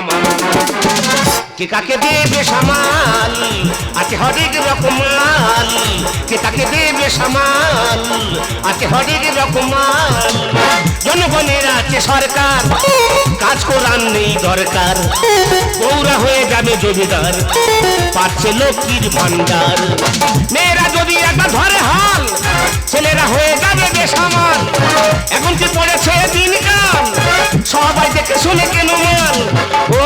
কামাল কে কাকে দেবে সামাল? আছে হরেক রকম মাল। কে কাকে দেবে সামাল? আছে হরেক রকম মাল। জনগণের আছে সরকার। কাজ করার নেই দরকার। বৌরা হয়ে যাবে জমিদার। পাচ্ছে লক্ষ্মীর ভান্ডার মেয়েরা যদি একবার ধরে হাল, ছেলেরা হয়ে যাবে বেসামাল। এখন কি পড়েছে দিনকাল, সবাই দেখে শুনে কেন মাল? ও,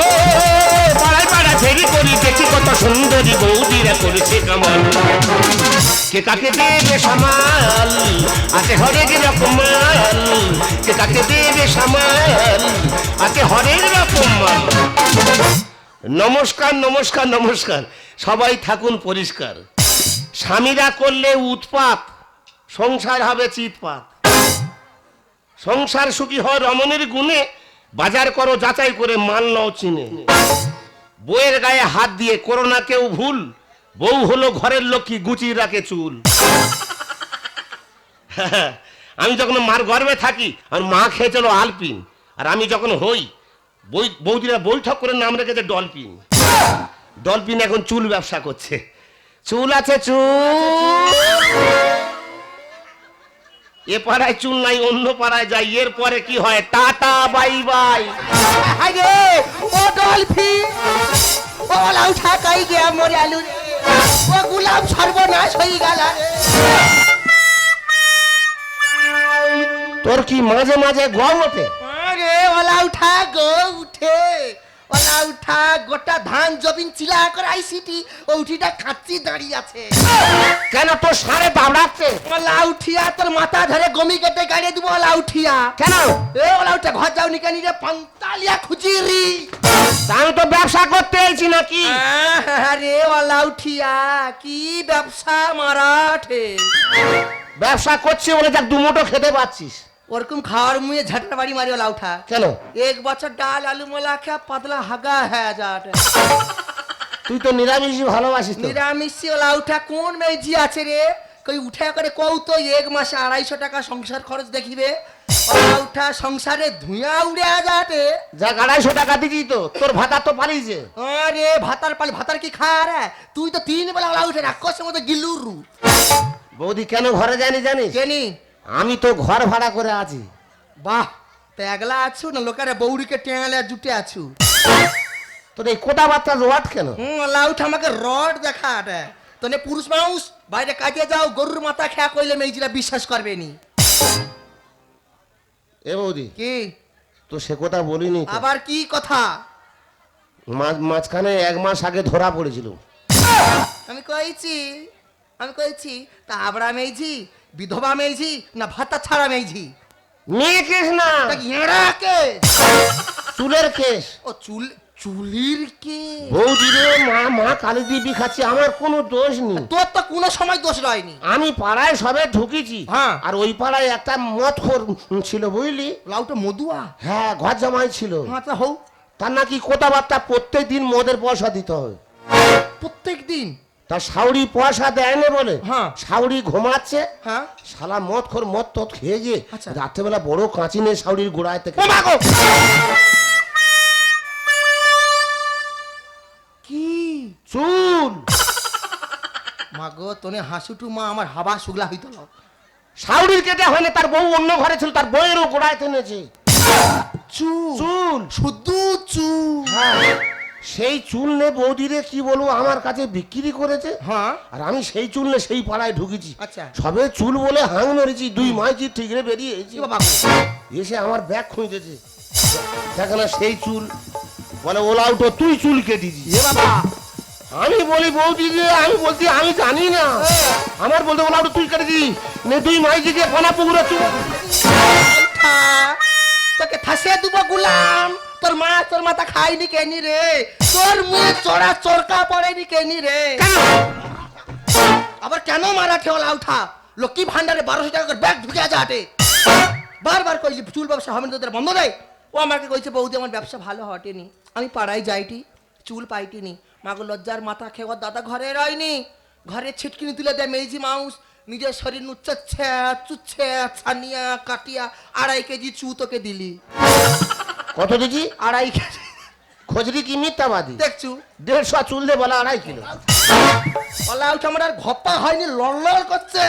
পাড়ায় পাড়ায় ফেরি করি দেখি কত সুন্দরী বৌদিরা করেছে কামাল। কে কাকে দেবে সামাল? আছে হরেক রকম মাল। কে কাকে দেবে সামাল? আছে হরেক রকম মাল। নমস্কার নমস্কার নমস্কার। সবাই থাকুন পরিষ্কার। স্বামীরা করলে উৎপাত, সংসার হবে চিৎপাত। সংসার সুখী হয় রমণের গুণে বাজার করো, যাচাই করে মাল নাও চিনে। বইয়ের গায়ে হাত দিয়ে করোনা কেউ ভুল বউ হলো ঘরের লক্ষ্মী গুচিয়ে রাখে চুল। আমি যখন মার গর্বে থাকি, আর মা খেয়ে চলো আলপিন, আর আমি যখন হই বৌদিরা বৈঠক করে নাম রেখেছে ডলপিন। ডলপিন এখন চুল ব্যবসা করছে। চুল আছে চুল। এ পাড়ায় চুল নাই, অন্য পাড়ায় যাই, এর পরে কি হয়? Tata, bye bye. ও ডলফিন। ও লাউঠা কাই গিয়া আলু রে ও গুলাম সর্বনাশ হয়ে গেল তোর কি মাঝে মাঝে গম ওঠে? আরে ওলা উঠা গো উঠে। ওলা উঠা গোটা ধান জবিন চিলা করে আইসিটি। ও উঠিটা খাচ্ছি দাঁড়িয়ে আছে। কেন তোর সারে বাবড়াচ্ছে? ওলা উঠিয়া তোর মাথা ধরে গমি কেটে গাড়ি দিব ওলা উঠিয়া। কেন? এ ওলা উঠা ঘর যাও নিকা নিরে পান্তালিয়া খুচিরি আমি তো ব্যবসা করতে এসেছি নাকি? আরে ওলা উঠিয়া কি ব্যবসা মারাঠে ব্যবসা করছি বলে যাক দুমোটো খেতে পাচ্ছিস। ওরকম খাওয়ার মুয়ে ঝাঁটার বাড়ি মারি ওলা উঠা। কেন? এক বছর ডাল আলু মোলা খেয়া পাতলা হাগা হ্যাঁ যাট তুই তো নিরামিষই ভালোবাসিস তো। নিরামিষি ওলা উঠা কোন মেজি আছে রে? কই উঠা করে কৌ তো এক মাসে আড়াইশো টাকা সংসার খরচ দেখিবে। উঠা সংসারে ধুইয়া উড়ে যাটে যা আড়াইশো টাকা দিছি তো তোর ভাতা তো পারিছে আরে ভাতার পালি ভাতার কি খা রে তুই তো তিন বেলা ওলা উঠে রাক্ষসের মতো গিলুরু। বৌদি কেন ঘরে জানি জানিস? কেনি? আমি তো ঘর ভাড়া করে আছি। বাহ তা একলা আছু না লোকারে বৌড়িকে টেঙালে জুটে আছু? তোর এই কোটা বার্তা জোয়াট কেন লাউঠ আমাকে রড দেখা তোনে পুরুষ মানুষ বাইরে কাজে যাও গরুর মাথা খেয়া কইলে মেয়েজিরা বিশ্বাস করবে নি। এ বৌদি কি? তো সে কথা বলিনি তো। আবার কি কথা? মাঝ মাঝখানে এক মাস আগে ধরা পড়েছিল আমি কইছি আমি কইছি তা আবরা মেয়েছি বিধবা মেয়েছি না ভাতা ছাড়া মেয়েছি মেয়ে কেস না। তা এরা কে চুলের কেস। ও চুল চুলির কে? বৌদি রে মা মা কালী দিবি খাচ্ছি আমার কোনো দোষ নেই। তোর তো কোনো সময় দোষ রয়নি। আমি পাড়ায় সবে ঢুকেছি হ্যাঁ। আর ওই পাড়ায় একটা মদ খোর ছিল বুঝলি? লাউটা মধুয়া হ্যাঁ ঘর জামাই ছিল। মাথা হও তার নাকি কথাবার্তা প্রত্যেক দিন মদের পয়সা দিতে হবে প্রত্যেক দিন তার সাউরি পয়সা দেয় না বলে? হ্যাঁ। সাউরি ঘুমাচ্ছে? হ্যাঁ। শালা মদ খোর মদ তদ খেয়ে গিয়ে আচ্ছা। রাত্রেবেলা বড় কাঁচি নিয়ে সাউরির গোড়ায় থেকে চুল মাগো তোনে হাসুটু মা আমার হাবা শুগলা হইতো না সাউরির কেটে হয়নি তার বউ অন্য ঘরে ছিল তার বউয়েরও গোড়ায় টেনেছে। চু চুল। শুধু চু হ্যাঁ। সেই চুল নে বৌদিরে কি বলব আমার কাছে বিক্রি করেছে। হ্যাঁ। আর আমি সেই চুল নে সেই পাড়ায় ঢুকেছি। আচ্ছা। সবে চুল বলে হাং মেরেছি দুই মাইছি ঠিকরে বেরিয়ে এসেছি বাবা এসে আমার ব্যাগ খুঁজেছে। দেখে না সেই চুল বলে ওলা উঠো তুই চুল কেটেছি এ বাবা। আমি বলি বৌদি যে আমি বলছি আমি জানি না। আমার বলতে ওলা উঠো তুই কেটেছি নে দুই মাই গিয়ে পানা পুকুরে উঠা, তোকে ফাঁসে দিব গুলাম। তোর মা তোর মাথা খাইনি কেনি রে? তোর মুখে চড়া চরকা পড়েনি কেনি রে? আবার কেন মারাঠে ওলা উঠা লক্ষ্মী ভান্ডারে বারোশো টাকা করে ব্যাগ ঢুকে আছে হাটে। বারবার কইছি চুল ব্যবসা হবে তোদের বন্ধ দেয় ও আমাকে কইছে বৌদি আমার ব্যবসা ভালো হটেনি। আমি পাড়ায় যাইটি চুল পাইটিনি। মাগো লজ্জার মাথা খেয়ে দাদা ঘরে রয়নি। ঘরে ছিটকিনি তুলে দেয় মেজি মাউস। নিজের শরীর নুচ্ছাচ্ছে চুচ্ছে ছানিয়া কাটিয়া আড়াই কেজি চু তোকে দিলি। কত দিছি আড়াই কেজি। খোঁজরি কি মিথ্যাবাদী দেখছু? দেড়শো চুল দে বলা আড়াই কিলো। ওলা উঠা আমার আর ঘপ্পা হয়নি লড়লড় করছে।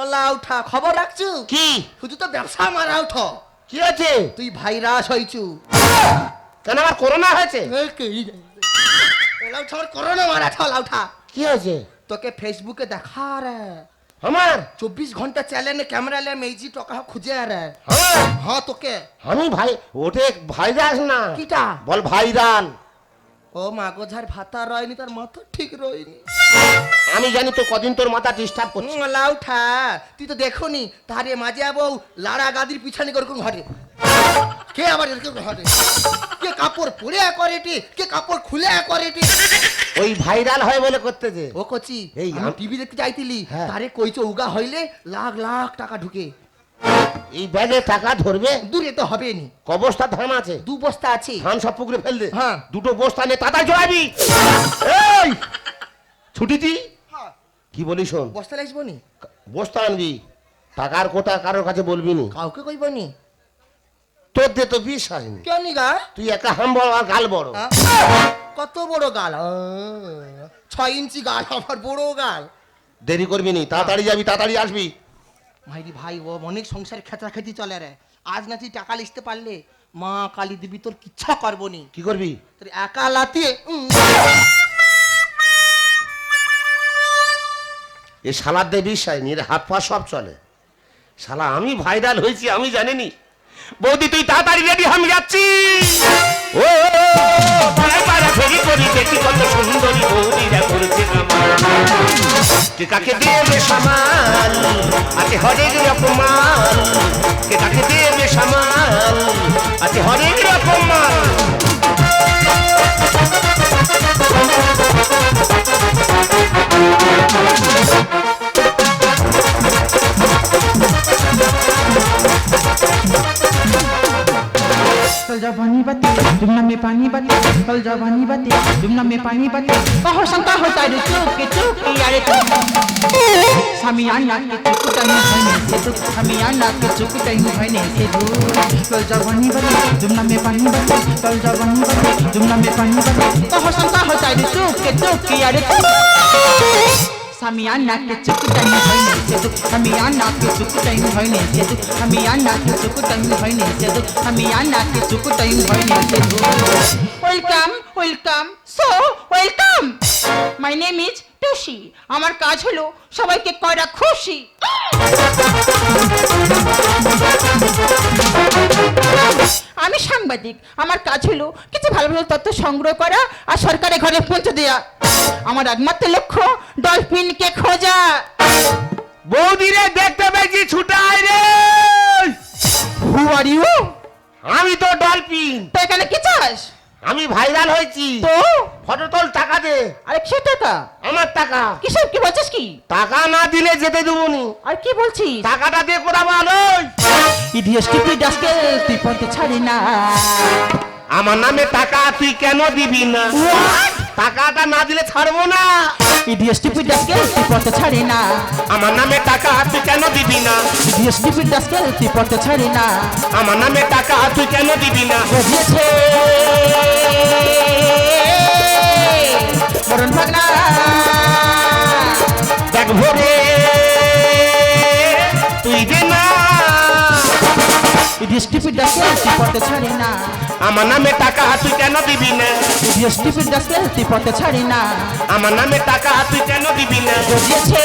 ওলা উঠা খবর রাখছু? কি? শুধু তো ব্যবসা মারা উঠো। কি আছে তুই ভাইরাস হইছু। কেন আমার করোনা হয়েছে? উঠা আমার করোনা মারা ওলা উঠা কি হয়েছে? তোকে ফেসবুকে দেখা রে আমার? চব্বিশ ঘণ্টা চ্যানেলে ক্যামেরা লে মেজি টকা খুঁজে রে হ্যাঁ তোকে। আমি ভাই ওঠে ভাইরাস না। কিটা? বল ভাইরাল ও মাগোঝার ভাতা রয়নি তার মাথা ঠিক রয়নি। আমি জানি তো কদিন তোর মাথা ডিস্টার্ব করছে। ওলা উঠা তুই তো দেখোনি তারে মাঝে বউ লাড়া গাদির পিছনে করকুন ঘরে। কে আবার এরকম ঘরে কে কাপড় পরে করেটি কে কাপড় খুলে করেটি ওই ভাইরাল হয় বলে করতে যে। ও কচি এই আম- টিভি দেখতে যাইতিলি হ্যাঁ। তারে কইছো উগা হইলে লাখ লাখ টাকা ঢুকে। এই ব্যাগে টাকা ধরবে? দূরে তো হবে নি ক বস্তা ধান আছে? দু বস্তা আছে। ধান সব পুকুরে ফেল দে। হ্যাঁ। দুটো বস্তা নিয়ে তাতাই চড়াবি। এই! ছুটি দি কি বলি শোন? বস্তা লাগবো নি বস্তা আনবি। টাকার কোটা কারোর কাছে বলবি নি। কাউকে কইব নি তোর দিয়ে তো বিষ হয়নি। কেন গা? তুই একা হাম বড় আর গাল বড়। কত বড় গাল ছয় ইঞ্চি গাল আমার বড় গাল। দেরি করবি নি তাড়াতাড়ি যাবি তাড়াতাড়ি আসবি। ভাইরি ভাই ও অনেক সংসারে খেচা খেতি চলে রে। আজ না তুই টাকা লিখতে পারলে মা কালী দেবী তোর কিচ্ছা করব নি। কি করবি? তোর একা লাতিয়ে এ শালার বিষ হয়নি এর হাত পা সব চলে। শালা আমি ভাইরাল হয়েছি আমি জানিনি। বৌদি, তুই তাড়াতাড়ি রেডি আমি যাচ্ছি। ও পাড়ায় পাড়া ফেরি করি দেখি কত সুন্দরী বৌদিরা করেছে কে কাকে দেবে সামাল? আছে হরেক মাল কে কাকে দেবে সামাল? আছে হরেক রকম মাল कल जवानी बाती जुमना में पानी बाती कल जवानी बाती जुमना में पानी बाती कहो शंका होता रे चुप के चुप के यारे सामियाना के चुप टाइम भने से तो सामियाना के चुप टाइम भने से तो कल जवानी बाती जुमना में पानी बाती कल जवानी बाती जुमना में पानी बाती कहो शंका होता रे चुप के चुप के यारे সামিয়ান নাকে চুক টাইম হয় নে সেদু সামিয়ান নাকে চুক টাইম হয় নে সেদু সামিয়ান নাকে চুক টাইম হয় নে সেদু সামিয়ান নাকে চুক টাইম হয় নে সেদু welcome welcome so welcome my name is Tusi আমার কাজ হলো সবাইকে করা খুশি। আমি সাংবাদিক আমার কাজ হলো কিছু ভালো ভালো তথ্য সংগ্রহ করা আর সরকারের ঘরে পৌঁছে দেওয়া আমার একমাত্র লক্ষ্য ডলফিনকে খোঁজা। বৌদিরে দেখতে পেয়েছি ছুটাই রে। হু আর ইউ আমি তো ডলফিন। তো এখানে কি চাস? আমি ভাইরাল হয়েছি। তো? ফটো তোল টাকা দে। আরে কিসের টাকা? আমার টাকা। কিসের কি বলছিস কি? টাকা না দিলে যেতে দেবো নি আর কি বলছিস? টাকাটা দিয়ে কোথা ভালো ইডিএস টিপি ডাসকে তুই পড়তে ছাড়ি না। আমার নামে টাকা তুই কেন দিবি না? টাকাটা না দিলে ছাড়বো না। ইডিয়স টিপি ডাসকে তুই পড়তে ছাড়ি না আমার নামে টাকা তুই কেন দিবি না ইডিয়স টিপি ডাসকে তুই পড়তে ছাড়ি না আমার নামে টাকা তুই কেন দিবি না বুঝিয়েছে মরণ ভাগনা দেখ ভোরে তুই দে না ইডিয়স টিপি ডাসকে তুই পড়তে ছাড়ি না আমার নামে টাকা তুই কেন দিবি না? ইডিয়স টিপি ডাসকে তুই পড়তে ছাড়ি না। আমার নামে টাকা তুই কেন দিবি না? বুঝিয়েছে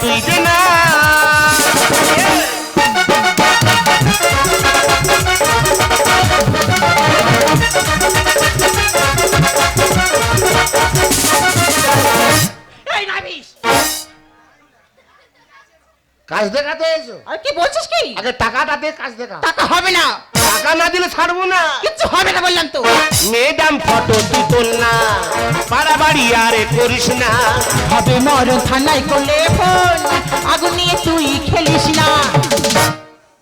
তুই দে না। এই নাবিস কাজ দেখাতে এসো। আর কি বলছিস কি? আগে টাকাটা দে কাজ দেখা। টাকা হবে না। টাকা না দিলে ছাড়বো না। কিচ্ছু হবে না বললাম তো। ম্যাডাম ফটো তুই তোল না বাড়াবাড়ি আরে করিস না। হবে মরণ থানায় করলে ফোন। আগুন নিয়ে তুই খেলিস না।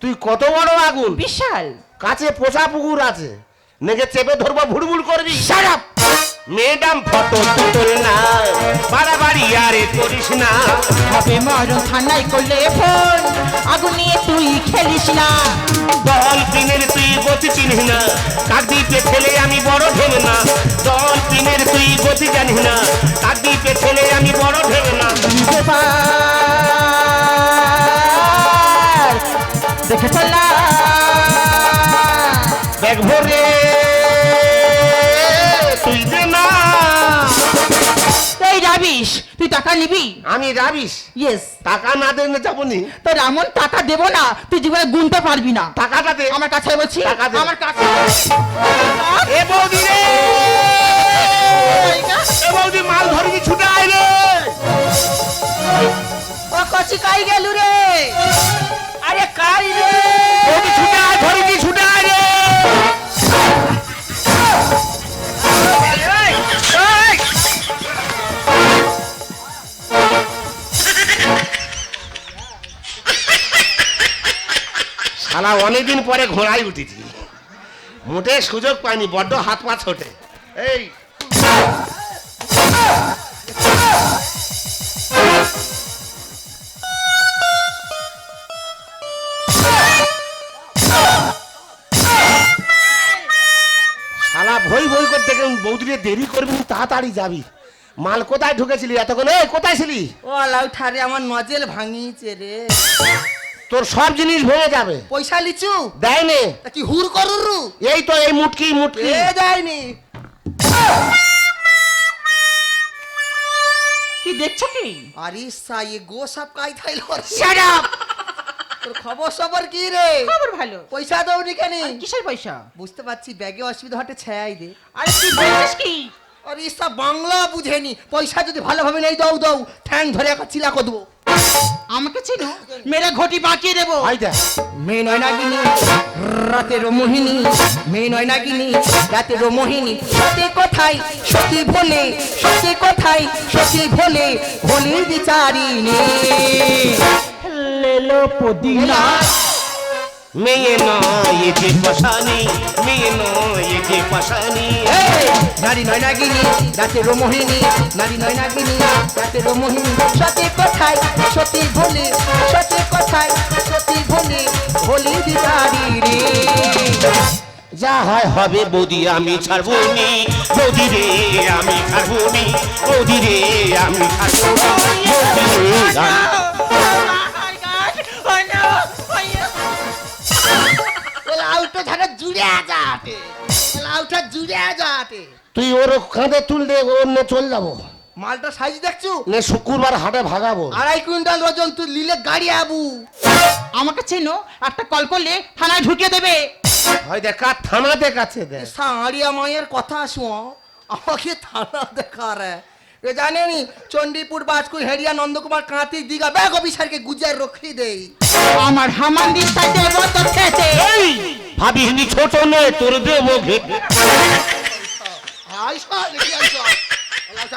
তুই কত বড় আগুন? বিশাল। কাছে পোষা পুকুর আছে। নেগে চেপে ধরবো ভুড়ভুড় করবি। সারাপ ম্যাডাম ফটো তোল না। বাড়াবাড়ি আরে করিস না। হবে মরণ থানায় করলে ফোন। আগুন নিয়ে তুই খেলিস না। দল পিনের তুই গতি চিনিস না। কাকদ্বীপে ছেলে আমি বড় ঢেল না। দল পিনের তুই গতি জানিস না। কাকদ্বীপে ছেলে আমি বড় ঢেল না। দেখে চলা। ব্যাগ ভরে রাবিশ তুই টাকা নিবি? আমি রাবিস ইয়েস টাকা না দেনে যাব নি। তোর এমন টাকা দেবো না। তুই জীবনে গুনতে পারবি না। টাকাটা দে। আমার কাছে বলছি আমার কাছে এ বৌদি রে! এ বৌদি মাল ধরবি ছুটে আয় রে! ও কচি কাই গেলু রে? আরে কাই রে? বৌদি ছুটে আয় ধরবি ছুটে শালা অনেকদিন পরে ঘোড়ায় উঠেছি। মোটে সুযোগ পাইনি, বড্ড হাত পা ছোটে। এই। শালা ভই ভই করতে বৌদিরে দেরি করবি, তাড়াতাড়ি যাবি। মাল কোথায় ঢুকেছিলি এতক্ষণ? এই কোথায় ছিলি? ও লাউ ঠারে আমার নজেল ভাঙিয়েছে রে। তোর সব জিনিস ভেঙে যাবে। পয়সা লিচু? দেয় নে তা কি হুর করুরু? এই তো এই মুটকি মুটকি। এ যায়নি কি দেখছ কি? আরে সাই গো সব কাই থাইল Shut up! তোর খবর সবর কি রে? খবর ভালো। পয়সা দৌড়ি কেন। কিসের পয়সা? বুঝতে পারছি ব্যাগে অসুবিধা হটে ছাই দে। আরে তুই বলছিস কি? আরে সব বাংলা বুঝেনি। পয়সা যদি ভালোভাবে নেই দাও দাও। ঠ্যাং ধরে একটা চিলা করে দেবো। আমাকে চিনো? মেরে ঘটি বাঁকিয়ে দেবো। হয় দেখ মেয়ে নয় নাগিনী রাতের মোহিনী। মেয়ে নয় নাগিনী রাতের মোহিনী। সতে কোথায় সতী ভোলে সতে কোথায় সতী ভোলে ভোলে বিচারিণী। লেলো পুদিনা। মেয়ে নয় যে পশানি মেয়ে নয় এ যে পশানি। নারী নয় নাগিনী রাতের মোহিনী নারী নয় নাগিনী রাতের মোহিনী সতে কোথায়? সতী ভোলে সতে কোথায়? সতী ভোলে ভোলে বিচারিণী যা হয় হবে বৌদি আমি ছাড়বো নি বৌদি রে আমি ছাড়বো নি বৌদি রে আমি ছাড়বো না বৌদি রে জুড়ে যাতে। লাউটা জুড়ে যাতে। তুই ওর কাঁধে তুল দে ওর নে চল যাব। মালটা সাইজ দেখছু? নে শুক্রবার হাটে ভাগাবো। আড়াই কুইন্টাল ওজন তুই লিলে গাড়ি আবু। আমাকে চেনো একটা কল করলে থানায় ঢুকিয়ে দেবে। হয় দেখ কার থানা দেখাচ্ছে দেখ। সাঁড়িয়া মায়ের কথা শুও আমাকে থানা দেখা রে। এ জানেনি চণ্ডীপুর বাজকুই হেরিয়া নন্দকুমার কাঁতি দিঘা ব্যাগ অফিসারকে গুজার রক্ষি দেই। আমার হামান দিস্তা দেবো তো খেতে। ভাবিনি ছোট নে তোর দেবো ঘেটে আইসা দেখি আইসা।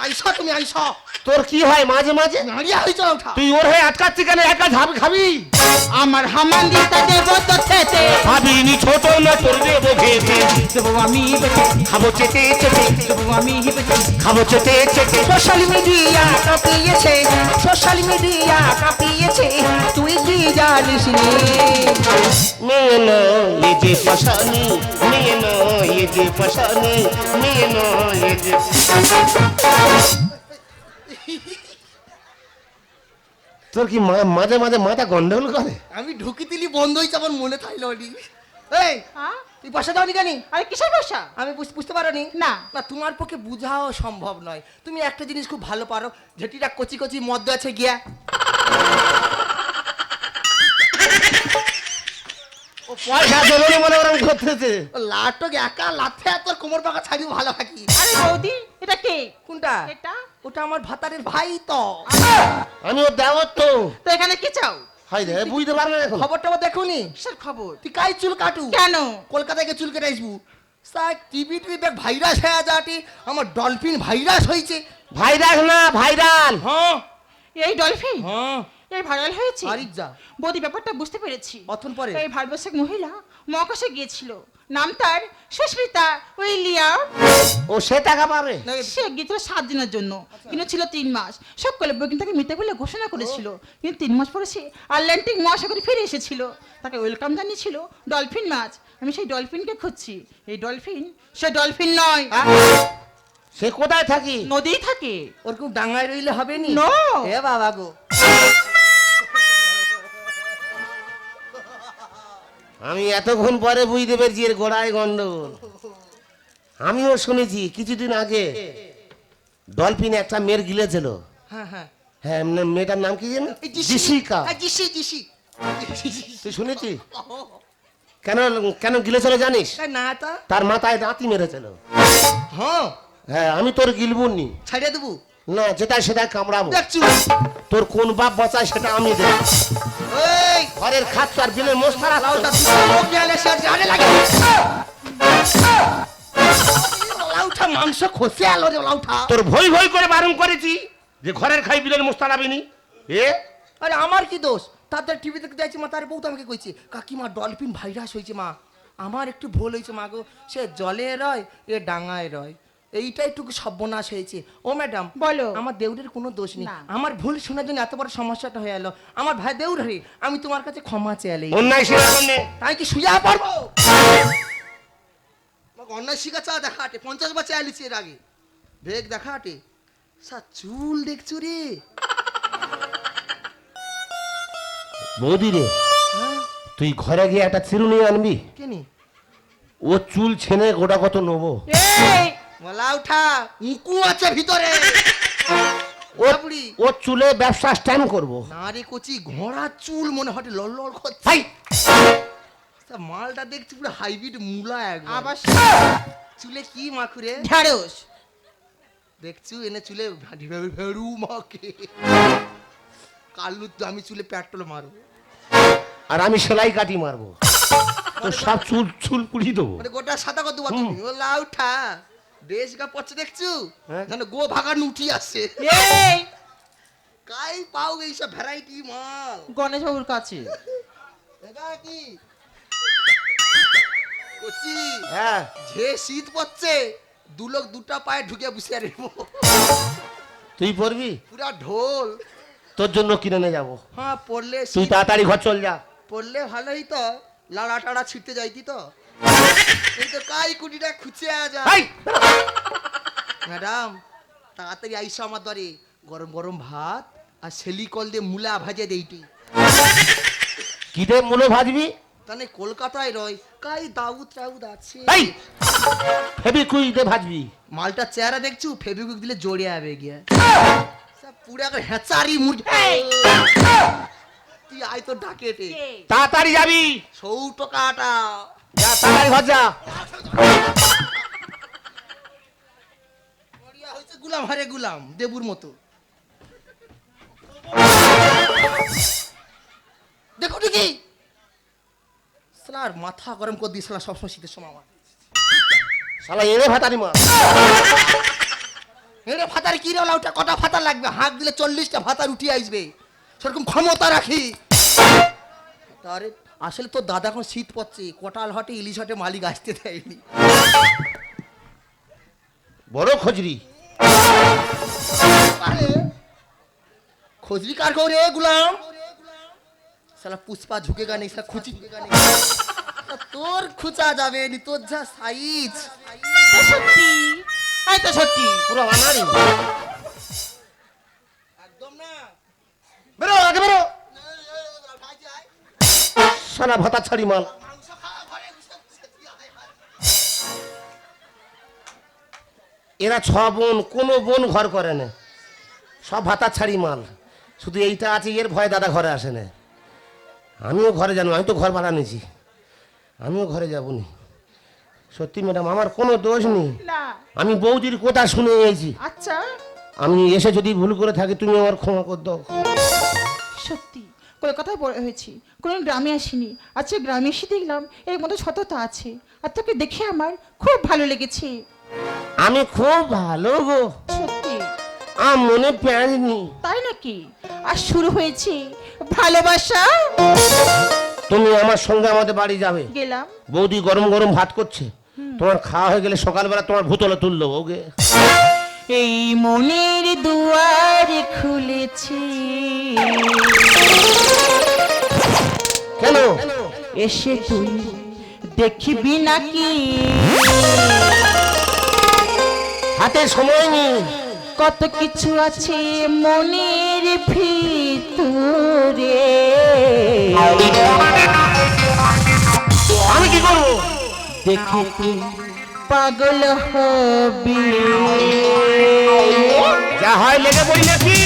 আইসা তুমি আইসা। তোর কি হয় মাঝে মাঝে? নাড়িয়া হইছ ওঠা তুই ওর হয়ে আটকাচ্ছি কেন? একা ঝাপ খাবি? আমার হামান দিস্তা দেবো তো খেতে। ভাবিনি ছোট না তোর দেবো ঘেটে দেবো আমি খাব চেটে চেটে। দেবো আমি খাব চেটে চেটে। সোশ্যাল মিডিয়া কাঁপিয়েছে সোশ্যাল মিডিয়া কাঁপিয়েছে। তুই কি জানিস নি মেয়ে নয় যে পশানি মেয়ে নয় যে পশানি মেয়ে নয় যে তোর কি মাঝে মাঝে মাথা গন্ডগোল করে? আমি ঢুকি দিলি বন্ধ হয়েছে আমার মনে থাইল নি এই হ্যাঁ? তুই পয়সা দাওনি কেন? আরে কিসের পয়সা আমি বুঝ- বুঝতে পারো নি। না। না তোমার পক্ষে বুঝাও সম্ভব নয়। তুমি একটা জিনিস খুব ভালো পারো যেটিটা কচি কচি মদ্য আছে গিয়া। পয়সা দেবে না বলে ওরকম করতেছে। লাটক একা লাথে আর তোর কোমর পাকা ছাড়ি ভালো থাকি আরে বৌদি এটা কে? কোনটা? এটা? ওটা আমার ভাতারের ভাই তো। আমি দেওয়ার তো তো এখানে কি চাও? হাই রে বুঝতে পারবে না খবর টবর দেখুনি কিসের খবর? তুই কাই চুল কাটু? কেন? কলকাতায় গিয়ে চুল কেটে আসবু। স্যার টিভি ভাইরাস হয়ে যাটি আমার ডলফিন ভাইরাস হয়েছে। ভাইরাস না ভাইরাল। হ্যাঁ। এই ডলফিন? হ্যাঁ। এই ভাইরাল হয়েছে। আরে যা। বৌদি ব্যাপারটা বুঝতে পেরেছি। কতক্ষণ পরে? এই ভারতবর্ষের মহিলা মহাকাশে গিয়েছিল। নাম তার সুস্মিতা উইলিয়াম। ও সে টাকা পাবে। সে গিয়েছিল সাত দিনের জন্য। কিন্তু ছিল তিন মাস। সকলে বইকিন তাকে মৃত বলে ঘোষণা করেছিল। কিন্তু তিন মাস পরে সে আটলান্টিক মহাসাগরে ফিরে এসেছিল। তাকে ওয়েলকাম জানিয়েছিল ডলফিন মাছ। আমি সেই ডলফিনকে খুঁজছি। এই ডলফিন সে ডলফিন নয়। সে কোথায় থাকি? নদীই থাকে। ওর ওরকম ডাঙায় রইলে হবে নি. এ বাবা গো। আমি এতক্ষণ পরে বুঝতে পেরেছি এর গোড়ায় গন্ডগোল। আমিও শুনেছি কিছুদিন আগে ডলফিন একটা মেয়ের গিলেছিল হ্যাঁ হ্যাঁ। হ্যাঁ মেয়েটার নাম কি জানো। জিসিকা। হ্যাঁ, তুই শুনেছি? কেন কেন গিলেছিল জানিস? না তার মাথায় দাঁতি মেরেছিল। হ্যাঁ। হ্যাঁ আমি তোর গিলবুনি ছাড়িয়ে দেবু? না যেটা সেটা কামড়াবো। তোর কোন বাপ বাঁচায় সেটা আমি দেব এই ঘরের আর বিলের মোস্তারা লাউটা লোক গেলে সে জানে লাগে লাউটা মাংস খসে আলো রে লাউটা তোর ভই ভই করে বারণ করেছি যে ঘরের খাই বিলের মোস্তারাবিনি এ? আরে আমার কি দোষ? তাদের টিভি দেখতে যাচ্ছি মা তার বউ তো আমাকে কইছে কাকিমা ডলফিন ভাইরাস হয়েছে মা। আমার একটু ভুল হয়েছে মা গো। সে জলে রয় এ ডাঙায় রয়। এইটা একটু সর্বনাশ হয়েছে। ও ম্যাডাম বলো। আমার দেউরের কোনো দোষ নেই। আমার ভুল শোনার জন্য এত বড় সমস্যাটা হয়ে এলো। আমার ভাই দেউর রে আমি তোমার কাছে ক্ষমা চেয়ালে অন্যায় তাই কি সুজা পারব অন্যায় শিখা চা দেখা হাটে পঞ্চাশ বছর আলিছি এর আগে। বেগ দেখা হাটে সা চুল দেখছ রে। বৌদি রে হ্যাঁ? তুই ঘরে গিয়ে একটা চিরুনি আনবি। কেনি? ও চুল ছেনে গোটা কত নেব? এই! বলা উঠা। উঁকু আছে ভিতরে। ও চুলে ব্যবসা স্ট্যান্ড করব। না রে কচি ঘোড়া চুল মনে হটে লল লল করছে তা মালটা দেখছি পুরো হাইব্রিড মুলা একবার। আবার চুলে কি মাখুরে ঢেঁড়স দেখছু এনে চুলে ভেড়ু মাকে কালু তো আমি চুলে পেট্রোল মারবো। আর আমি সেলাই কাটি মারবো। তো সব চুল চুল পুড়িয়ে দেবো। মানে গোটা সাদা কত তুমি। ও লাউঠা। দেশ গা পচ্ছে দেখছু? হ্যাঁ। যেন গো ভাগা নুটি আসছে। এই কাই পাও এইসব ভ্যারাইটি মাল? গণেশ বাবুর কাছে। এটা কি? কচি। হ্যাঁ। যে শীত পড়ছে দু লোক দুটা পায়ে ঢুকে বসে রেব তুই পড়বি? পুরা ঢোল। তোর জন্য কিনে নিয়ে যাব। হ্যাঁ পড়লে তুই শীত তাড়াতাড়ি ঘর চল যা। পড়লে ভালোই তো। লাড়া টাড়া ছিটতে যাইতি তো। এই তো কাই কুটিটা খুঁচে ম্যাডাম তাড়াতাড়ি আইসো আমার দরে। গরম গরম ভাত আর সেলি কল দিয়ে মূলা ভাজে দেইটি কি দে মূলো ভাজবি? তাহলে কলকাতায় রয় কাই দাউদ টাউদ আছে। এই! দে ভাজবি। মালটা চেহারা দেখছু? ফেবিকুইক দিলে জড়ে যাবে গিয়া। সব পুরো হেঁচারি মুরগি তুই আয় তো ডাকেটে। তাড়াতাড়ি যাবি। সৌ টাকাটা তাড়াতাড়ি ঘর যা। গুলাম, হারে গুলাম, দেবুর মতো। দেখো দেখি সালার মাথা গরম করে দিয়েছিল সবসময় শীতের সময় আমার। শালা এনে ভাতারি মা। এরে ভাতার কি রে ওটা কটা ভাতা লাগবে? হাত দিলে চল্লিশটা ভাতার উঠিয়ে আসবে। সেরকম ক্ষমতা রাখি। তারে আসলে তোর দাদা এখন শীত পড়ছে কোটাল হটে ইলিশ হটে মালিক আসতে দেয়নি। বড় খজরি। আরে খোঁজবি কার কো রে গুলাম? সালা পুষ্পা ঝুঁকেগা নেই সালা খুচি। তোর খুচা যাবে নি তোর যা সাইজ। সত্যি? এই তো সত্যি। পুরো আনারি একদম না। বেরো আগে বেরো। সালা ভাতা ছাড়ি মাল। এরা ছ বোন কোনো বোন ঘর করে না। সব ভাতা ছাড়ি মাল। শুধু এইটা আছে এর ভয় দাদা ঘরে আসে না। আমিও ঘরে জানো আমি তো ঘর ভাড়া নিয়েছি। আমিও ঘরে যাব নি সত্যি ম্যাডাম আমার কোনো দোষ নেই। আমি বৌদির কথা শুনে এসেছি। আচ্ছা। আমি এসে যদি ভুল করে থাকি তুমি আমার ক্ষমা করে দাও। সত্যি কলকাতায় বড় হয়েছি। কোনো গ্রামে আসিনি। আচ্ছা গ্রামে এসে দেখলাম এর মতো সততা আছে। আর তোকে দেখে আমার খুব ভালো লেগেছে। আমি খুব ভালো গো। সত্যি? আমার মনে পেঁয়াজ নেই। তাই নাকি? আর শুরু হয়েছে ভালোবাসা। তুমি আমার সঙ্গে আমাদের বাড়ি যাবে। গেলাম। বৌদি গরম গরম ভাত করছে। তোমার খাওয়া হয়ে গেলে সকালবেলা তোমার ভূতলে তুললো ওকে এই মনের দুয়ার খুলেছি। কেন? এসে তুই দেখবি নাকি? হাতে সময় নেই। কত কিছু আছে মনের ভিতরে। আমি কি করব? দেখে তুই পাগল হবি। যা হয় লেগে বই নাকি?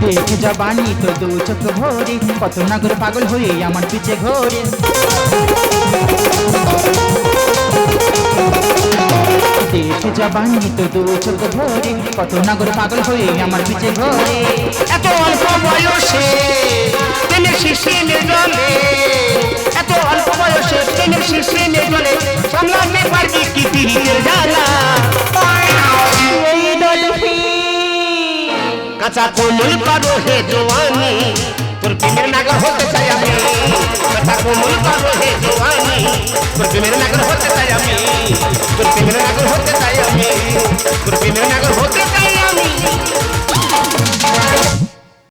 দেখে জবানি তো দু চোখ ভরে, কত না করে পাগল হয়ে আমার পিছে ঘোরে। দেখে জবানি তো দু চোখ ভরে, কত না করে পাগল হয়ে আমার পিছে ঘোরে। এত অল্প বয়সে জলে অল্প বয়সে প্রেমের শীর্ষে জলে সামলাতে পারবি কি পিড়িতের জ্বালা কাঁচা কোমল পারো হে জোয়ানি তোর প্রেমের নাগর হতে চাই আমি কাঁচা কোমল পারো হে জোয়ানি তোর প্রেমের নাগর হতে চাই আমি তোর প্রেমের নাগর হতে চাই আমি তোর প্রেমের নাগর হতে চাই আমি